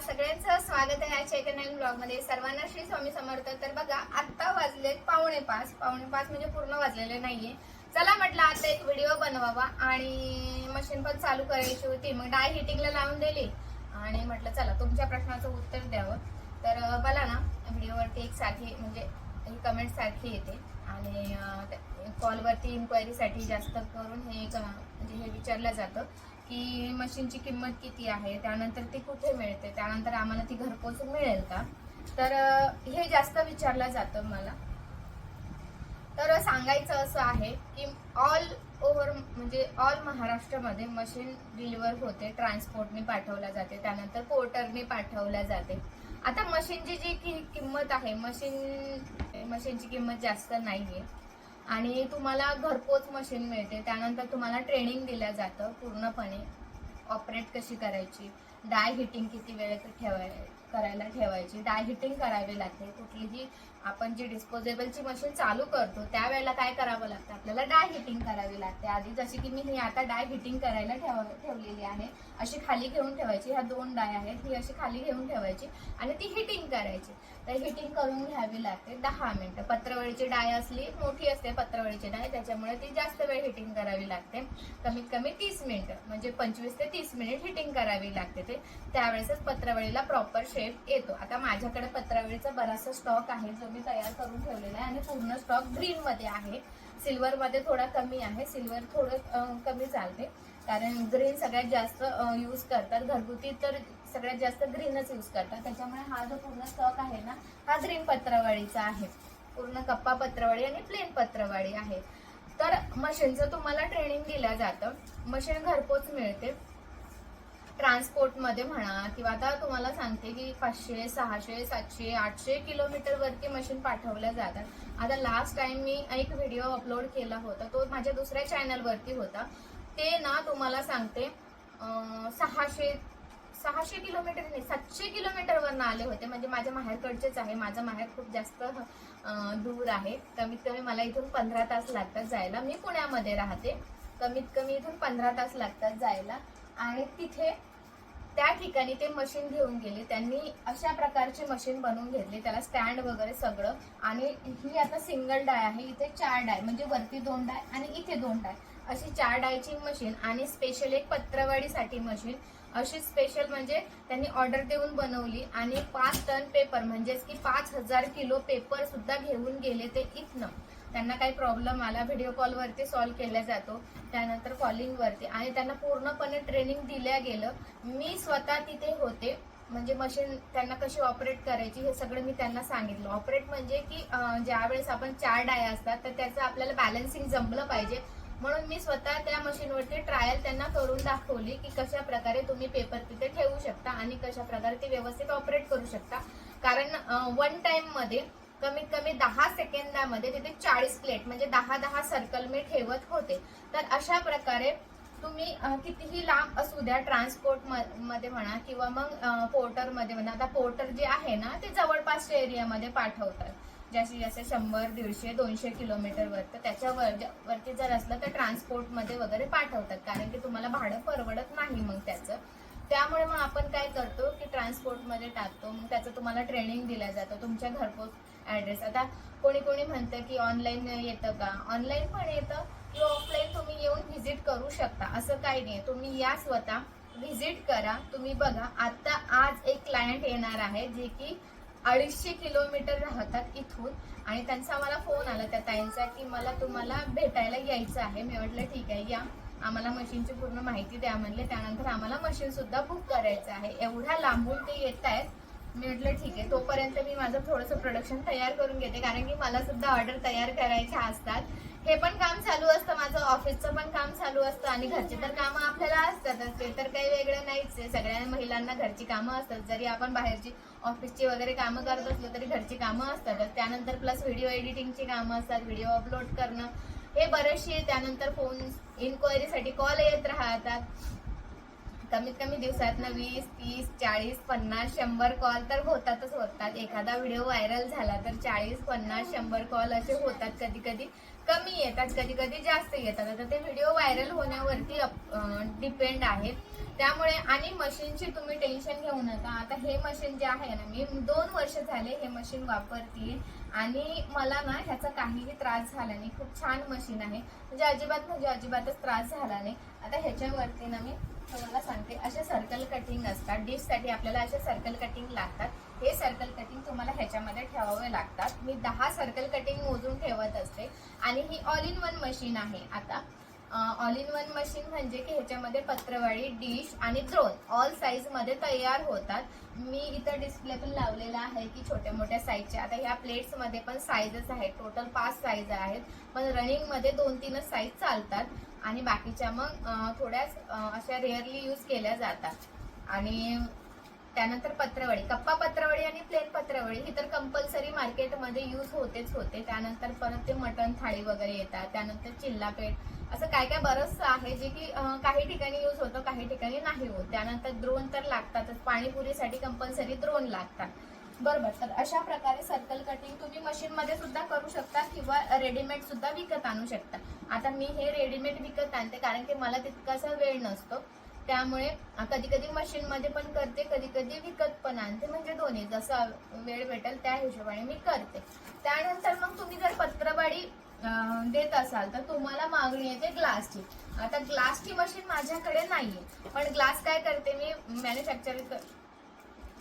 सगळ्यांचं स्वागत आहे चैतन्य ब्लॉगमध्ये सर्वांना श्री स्वामी समर्थ. तर बघा आत्ता वाजलेत पावणे पाच. पावणे पाच म्हणजे पूर्ण वाजलेले नाहीये. चला म्हटलं आता एक व्हिडिओ बनवावा आणि मशीन पण चालू करायची होती. मग डाय हिटिंगला लावून दिली. आणि म्हटलं चला तुमच्या प्रश्नाचं उत्तर द्यावं. तर अं, मला ना व्हिडिओवरती एक सारखी म्हणजे कमेंट सारखी येते. आणि कॉलवरती इन्क्वायरीसाठी जास्त करून हे म्हणजे हे विचारलं जातं. की मशीनची किंमत किती आहे त्यानंतर ती कुठे मिळते त्यानंतर आम्हाला ती घरपोच मिळेल का? तर हे जास्त विचारलं जातं मला. तर सांगायचं असं आहे की ऑल ओव्हर म्हणजे ऑल महाराष्ट्रामध्ये मशीन डिलिव्हर होते ट्रान्सपोर्टने पाठवल्या जाते त्यानंतर पोर्टरने पाठवल्या जाते. आता मशीनची जी की किंमत आहे मशीन मशीनची किंमत जास्त नाही आहे आणि तुम्हाला घरपोच मशीन मिळते. त्यानंतर तुम्हाला ट्रेनिंग दिलं जातं पूर्णपणे. ऑपरेट कशी करायची? डाय हिटिंग किती वेळ ठेवाय करायला ठेवायची? डाय हिटिंग करावी लागते. कुठलीही आपण जी डिस्पोजेबलची मशीन चालू करतो त्यावेळेला काय करावं लागतं? आपल्याला डाय हिटिंग करावी लागते. आधी जशी की मी ही आता डाय हिटिंग करायला ठेव ठेवलेली आहे. अशी खाली घेऊन ठेवायची. ह्या दोन डाय आहेत. ही अशी खाली घेऊन ठेवायची आणि ती हिटिंग करायची. तर हिटिंग करून घ्यावी लागते. दहा मिनिटं. पत्रवळीची डाय असली मोठी असते पत्रवळीची डाय त्याच्यामुळे ती जास्त वेळ हिटिंग करावी लागते. कमीत कमी तीस मिनिटं. म्हणजे पंचवीस ते तीस मिनिट हिटिंग करावी लागते ते. त्यावेळेसच पत्रावळीला प्रॉपर शेप येतो. आता माझ्याकडे पत्रावळीचा बराचसा स्टॉक आहे जो मी तयार करून ठेवलेला आहे आणि पूर्ण स्टॉक ग्रीनमध्ये आहे. सिल्वरमध्ये थोडा कमी आहे. सिल्वर थोडं कमी चालते. कारण ग्रीन सगळ्यात जास्त यूज करतात. घरगुती तर सगळ्यात जास्त ग्रीनच यूज करतात. त्याच्यामुळे हा जो पूर्ण स्टॉक आहे ना हा ग्रीन पत्रावळीचा आहे. पूर्ण कप्पा पत्रावळी आणि प्लेन पत्रावळी आहे. तर मशीनचं तुम्हाला ट्रेनिंग दिलं जातं. मशीन घरपोच मिळते. ट्रान्सपोर्टमध्ये म्हणा किंवा आता तुम्हाला सांगते की पाचशे सहाशे सातशे आठशे किलोमीटरवरती मशीन पाठवल्या जातात. आता लास्ट टाइम मी एक व्हिडिओ अपलोड केला होता. तो माझ्या दुसऱ्या चॅनलवरती होता. ते ना तुम्हाला सांगते सहाशे सहाशे किलोमीटर नाही सातशे किलोमीटरवरनं आले होते. म्हणजे माझ्या माहेरकडचेच आहे. माझं माहेर खूप जास्त दूर आहे. कमीत कमी मला इथून पंधरा तास लागतात जायला. मी पुण्यामध्ये राहते. कमीत कमी इथून पंधरा तास लागतात जायला. आणि तिथे त्या ठिकाणी ते मशीन घेऊन गेले. त्यांनी अशा प्रकारची मशीन बनवून घेतली. त्याला स्टँड वगैरे सगळं. आणि ही आता सिंगल डाय आहे. इथे चार डाय. म्हणजे वरती दोन डाय आणि इथे दोन डाय. अशी चार डायची मशीन आणि स्पेशल एक पत्रवाडीसाठी मशीन. अशी स्पेशल म्हणजे त्यांनी ऑर्डर देऊन बनवली आणि पाच टन पेपर म्हणजेच की पाच हजार किलो पेपर सुद्धा घेऊन गेले ते इथनं. त्यांना काही प्रॉब्लेम आला व्हिडिओ कॉलवरती सॉल्व्ह केला जातो त्यानंतर कॉलिंगवरती आणि त्यांना पूर्णपणे ट्रेनिंग दिल्या गेलं. मी स्वतः तिथे होते म्हणजे मशीन त्यांना कशी ऑपरेट करायची हे सगळं मी त्यांना सांगितलं. ऑपरेट म्हणजे की ज्यावेळेस आपण चार डाय असतात तर त्याचं आपल्याला बॅलन्सिंग जमलं पाहिजे. म्हणून मी स्वतः त्या मशीनवरती ट्रायल त्यांना करून दाखवली की कशा प्रकारे तुम्ही पेपर तिथे ठेवू शकता आणि कशा प्रकारे ते व्यवस्थित ऑपरेट करू शकता. कारण वन टाईममध्ये कमीत कमी दहा सेकंदामध्ये तिथे चाळीस प्लेट म्हणजे दहा दहा सर्कल मी ठेवत होते. तर अशा प्रकारे तुम्ही कितीही लांब असू द्या ट्रान्सपोर्टमध्ये म्हणा किंवा मग पोर्टरमध्ये म्हणा आता पोर्टर जे आहे ना ते जवळपासच्या एरियामध्ये पाठवतात. जास्तीत जास्त शंभर दीडशे दोनशे किलोमीटरवर तर त्याच्यावर वरती जर असलं तर ट्रान्सपोर्टमध्ये वगैरे पाठवतात. कारण की तुम्हाला भाडं परवडत नाही मग त्याचं. त्यामुळे मग आपण काय करतो की ट्रान्सपोर्टमध्ये टाकतो. मग त्याचं तुम्हाला ट्रेनिंग दिलं जातं. तुमच्या घरपोच ॲड्रेस आता कोणी कोणी म्हणतं की ऑनलाईन येतं का? ऑनलाईन पण येतं किंवा ऑफलाईन तुम्ही येऊन व्हिजिट करू शकता. असं काही नाही. तुम्ही या स्वतः व्हिजिट करा. तुम्ही बघा. आता आज एक क्लायंट येणार आहे जे की अडीचशे किलोमीटर राहतात इथून. आणि त्यांचा मला फोन आला त्या ताईंचा की मला तुम्हाला भेटायला यायचं आहे. मी म्हटलं ठीक आहे या. आम्हाला मशीनची पूर्ण माहिती द्या म्हणले. त्यानंतर आम्हाला मशीन सुद्धा बुक करायचं आहे. एवढ्या लांबून ते येत आहेत. मी म्हटलं ठीक आहे तोपर्यंत मी माझं थोडंसं प्रोडक्शन तयार करून घेते कारण की मला सुद्धा ऑर्डर तयार करायच्या असतात. हे पण काम चालू असतं. माझं ऑफिसचं पण काम चालू असतं. आणि घरची तर कामं आपल्याला असतातच. ते तर काही वेगळं नाहीच आहे. सगळ्या महिलांना घरची कामं असतात. जरी आपण बाहेरची ऑफिसची वगैरे कामं करत असलो तरी घरची कामं असतातच त्यानंतर प्लस व्हिडिओ एडिटिंगची कामं असतात व्हिडिओ अपलोड करणं. हे बरेचसे त्यानंतर फोन इन्क्वायरीसाठी कॉल येत राहतात. कमीत कमी दिवसातनं वीस तीस चाळीस पन्नास शंभर कॉल तर होतातच होतात. एखादा व्हिडिओ व्हायरल झाला तर चाळीस पन्नास शंभर कॉल असे होतात कधी कधी कमी येतात कधी कधी जास्त येतात. आता ते व्हिडिओ व्हायरल होण्यावरती डिपेंड आहेत त्यामुळे आणि मशीनची तुम्ही टेन्शन घेऊ नका. आता हे मशीन जे आहे ना मी दोन वर्ष झाले हे मशीन वापरते. आणि मला ना ह्याचा काहीही त्रास झाला नाही. खूप छान मशीन आहे. म्हणजे अजिबात म्हणजे अजिबातच त्रास झाला नाही. आता ह्याच्यावरती ना मी तुम्हाला सांगते असे सर्कल कटिंग असतात. डिशसाठी आपल्याला असे सर्कल कटिंग लागतात. हे सर्कल कटिंग तुम्हाला ह्याच्यामध्ये ठेवावे लागतात. मी दहा सर्कल कटिंग मोजून ठेवत असते. आणि ही ऑल इन वन मशीन आहे. आता ऑल इन वन मशीन म्हणजे की ह्याच्यामध्ये पत्रवाळी डिश आणि द्रोन ऑल साईजमध्ये तयार होतात. मी इथं डिस्प्ले पण लावलेला आहे की छोट्या मोठ्या साईजच्या आता ह्या प्लेट्समध्ये पण साईजच आहेत. टोटल पाच साईज आहेत. पण रनिंगमध्ये दोन तीनच साईज चालतात. आणि बाकीच्या मग थोड्याच अशा रेअरली यूज केल्या जातात. आणि त्यानंतर पत्रवळी कप्पा पत्रवळी आणि प्लेन पत्रवळी ही तर कंपल्सरी मार्केटमध्ये यूज होतेच होते. त्यानंतर परत ते मटण थाळी वगैरे येतात. त्यानंतर चिल्लापेठ असं काय काय बरंचसं आहे जे की काही ठिकाणी यूज होतं काही ठिकाणी नाही होत. त्यानंतर द्रोण तर लागतातच. पाणीपुरीसाठी कंपल्सरी द्रोण लागतात. बरोबर. तर अशा प्रकारे सर्कल कटिंग तुम्ही मशीनमध्ये सुद्धा करू शकता किंवा रेडीमेड सुद्धा विकत आणू शकता. आता मी हे रेडीमेड विकत आणते कारण की मला तितकासा वेळ नसतो. त्यामुळे कधी कधी मशीन मध्ये पण करते कधी कधी विकत पण आणते. म्हणजे दोन्ही जसा वेळ भेटेल त्या हिशोबाने मी करते. त्यानंतर मग तुम्ही जर पत्रवाडी देत असाल तर तुम्हाला मागणी येते ग्लासची आता ग्लासची मशीन माझ्याकडे नाहीये. पण ग्लास काय करते मी मॅन्युफॅक्चर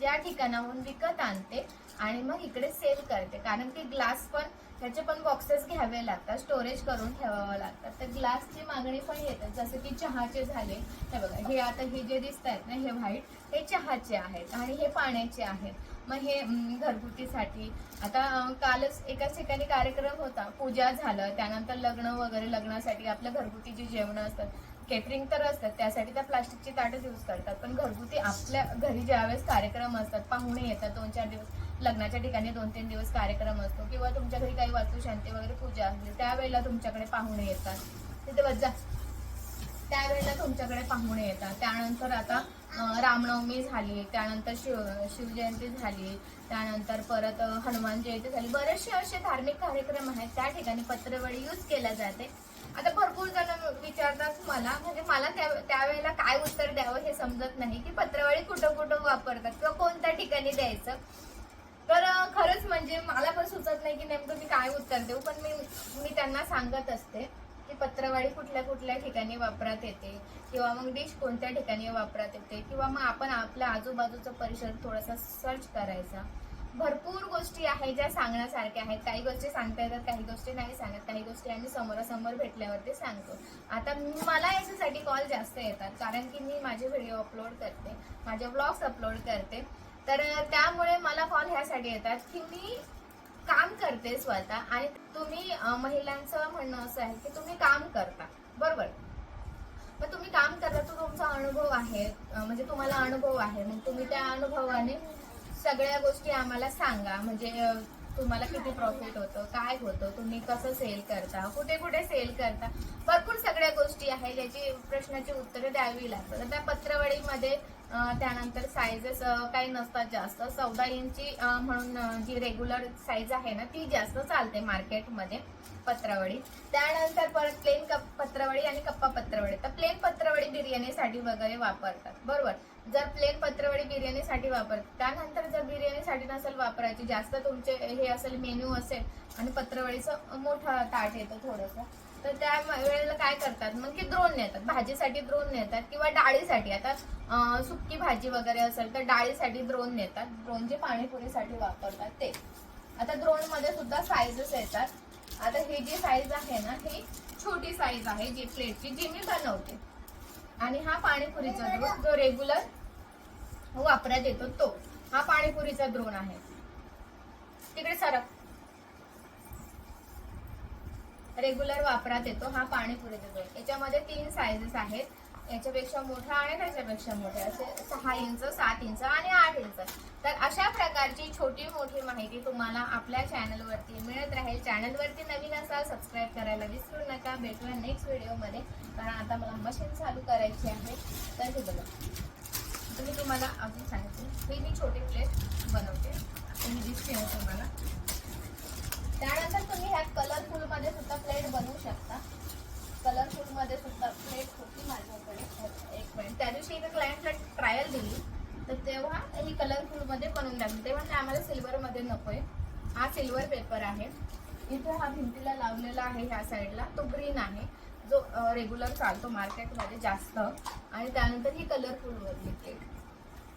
त्या ठिकाणाहून विकत आणते आणि मग इकडे सेल करते. कारण की ग्लास पण त्याचे पण बॉक्सेस घ्यावे लागतात. स्टोरेज करून ठेवावं लागतात. तर ग्लासची मागणी पण येतात जसं की चहाचे झाले. हे बघा हे आता हे जे दिसत आहेत ना हे व्हाईट हे चहाचे आहेत आणि हे पाण्याचे आहेत. मग हे घरगुतीसाठी. आता कालच एकाच ठिकाणी कार्यक्रम होता. पूजा झालं. त्यानंतर लग्न वगैरे लग्नासाठी आपल्या घरगुती जी जेवणं असतात केटरिंग तर असतात. त्यासाठी त्या प्लास्टिकची ताटच यूज करतात. पण घरगुती आपल्या घरी ज्यावेळेस कार्यक्रम असतात पाहुणे येतात दोन चार दिवस लग्नाच्या ठिकाणी दोन तीन दिवस कार्यक्रम असतो किंवा तुमच्या घरी काही वास्तुशांती वगैरे पूजा असते त्यावेळेला तुमच्याकडे पाहुणे येतात. तिथे बस जा. त्यावेळेला तुमच्याकडे पाहुणे येतात. त्यानंतर आता रामनवमी झाली त्यानंतर शिव शिवजयंती झाली त्यानंतर परत हनुमान जयंती झाली. बरेचसे असे धार्मिक कार्यक्रम आहेत. त्या ठिकाणी पत्रवळी यूज केल्या जाते. आता भरपूर जण विचारतात मला म्हणजे मला त्या त्यावेळेला काय उत्तर द्यावं हे समजत नाही की पत्रवळी कुठं कुठं वापरतात किंवा कोणत्या ठिकाणी द्यायचं. खरंच म्हणजे मला पण सुचत नाही की नेमकं मी काय उत्तर देऊ पण मी मी त्यांना सांगत असते की पत्रवाळी कुठल्या कुठल्या ठिकाणी वापरात येते किंवा मग डिश कोणत्या ठिकाणी वापरात येते किंवा मग आपण आपल्या आजूबाजूचा परिसर थोडासा सर्च करायचा. भरपूर गोष्टी आहेत ज्या सांगण्यासारख्या आहेत. काही गोष्टी सांगता येतात काही गोष्टी नाही सांगत काही गोष्टी आम्ही समोरासमोर भेटल्यावरती सांगतो. आता मला याच्यासाठी कॉल जास्त येतात कारण की मी माझे व्हिडिओ अपलोड करते माझे ब्लॉग्स अपलोड करते. तर त्यामुळे मला कॉल ह्यासाठी येतात की मी काम करते स्वतः आणि तुम्ही महिलांचं म्हणणं असं आहे की तुम्ही काम करता. बरोबर? मग तुम्ही काम करता तो तुमचा अनुभव आहे म्हणजे तुम्हाला अनुभव आहे. मग तुम्ही त्या अनुभवाने सगळ्या गोष्टी आम्हाला सांगा. म्हणजे तुम्हाला किती प्रॉफिट होतं काय होतं तुम्ही कसं सेल करता कुठे कुठे सेल करता. भरपूर सगळ्या गोष्टी आहेत ज्याची प्रश्नाची उत्तरे द्यावी लागतात. त्या पत्रवळीमध्ये त्यानंतर साईजेस काही नसतात जास्त. चौदा इंची म्हणून जी रेग्युलर साईज आहे ना ती जास्त चालते मार्केटमध्ये पत्रावळी. त्यानंतर परत प्लेन कप पत्रावळी आणि कप्पा पत्रावळी. तर प्लेन पत्रावळी बिर्याणीसाठी वगैरे वापरतात. बरोबर? जर प्लेन पत्रावळी बिर्याणीसाठी वापरतात त्यानंतर जर बिर्याणीसाठी नसेल वापरायची जास्त तुमचे हे असेल मेन्यू असेल आणि पत्रावळीचं मोठं ताट येतं थोडंसं तर त्या वेळेला काय करतात? मग की द्रोण नेतात. भाजीसाठी द्रोण नेतात किंवा डाळीसाठी. आता अं, सुक्की भाजी वगैरे असेल तर डाळीसाठी द्रोण नेतात. द्रोण जे पाणीपुरीसाठी वापरतात ते. आता द्रोणमध्ये सुद्धा साईजेस येतात. आता ही जी साईज आहे ना ही छोटी साईज आहे जी प्लेटची जी मी बनवते. आणि हा पाणीपुरीचा द्रोण जो रेग्युलर वापरात येतो तो. हा पाणीपुरीचा द्रोण आहे. तिकडे सरक. रेग्युलर वापरात येतो हा पाणीपुरीचा देतो याच्यामध्ये तीन साईजेस आहेत. याच्यापेक्षा मोठा आणि त्याच्यापेक्षा मोठा. असे सहा इंच सात इंच आणि आठ इंच तर अशा प्रकारची छोटी मोठी माहिती तुम्हाला आपल्या चॅनलवरती मिळत राहील. चॅनलवरती नवीन असाल सबस्क्राईब करायला विसरू नका. भेटूया नेक्स्ट व्हिडिओमध्ये कारण आता मला मशीन चालू करायची आहे. तर हे बघा. तुम्ही मी तुम्हाला अजून सांगितलं हे मी छोटी प्लेट बनवते. तुम्ही दिसते तुम्हाला. त्यानंतर तुम्ही ह्या कलरफुलमध्ये सुद्धा प्लेट बनवू शकता. कलरफुलमध्ये सुद्धा प्लेट होती माझ्याकडे. एक मिनिट त्या दिवशी एका क्लायंटला ट्रायल दिली. तर तेव्हा ही कलरफुलमध्ये बनवून लागली तेव्हा म्हणजे आम्हाला सिल्वर मध्ये नकोय. हा सिल्वर पेपर आहे. इथे हा भिंतीला लावलेला आहे ह्या साईडला तो ग्रीन आहे. जो रेग्युलर चालतो मार्केटमध्ये जास्त. आणि त्यानंतर ही कलरफुलमधली प्लेट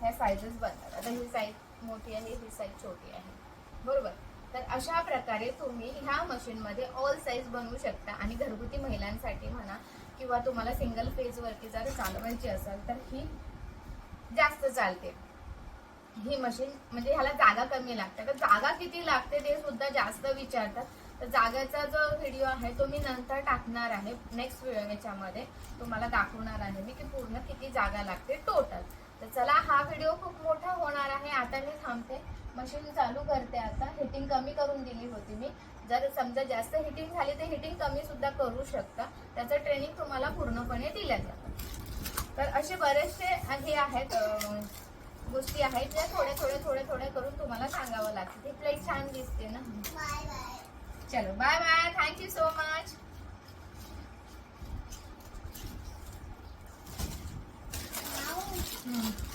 ह्या साईजेस बनतात. आता ही साईज मोठी आहे ही साईज छोटी आहे. बरोबर? तर अशा प्रकारे तुम्ही ह्या मशीनमध्ये ऑल साईज बनवू शकता. आणि घरगुती महिलांसाठी म्हणा किंवा तुम्हाला सिंगल फेजवरती जर चालवायची असेल तर ही जास्त चालते. ही मशीन म्हणजे ह्याला जागा कमी लागते. तर जागा किती लागते ते सुद्धा जास्त विचारतात. तर जागेचा जो व्हिडिओ आहे तो मी नंतर टाकणार आहे. नेक्स्ट याच्यामध्ये तुम्हाला दाखवणार आहे मी की पूर्ण किती जागा लागते टोटल तर चला हा व्हिडिओ खूप मोठा होणार आहे. आता मी थांबते. मशीन चालू करते आता. हिटिंग कमी करून दिली होती मी. जर समजा जास्त हिटिंग झाली तर हिटिंग कमी सुद्धा करू शकता. त्याचं ट्रेनिंग तुम्हाला पूर्णपणे दिल्या जातं तर असे बरेचसे हे आहेत गोष्टी आहेत ज्या थोडे थोडे थोडे थोडे करून तुम्हाला सांगावं लागतं. ती प्लेट छान दिसते ना. चलो bye bye thank you so much 嗯。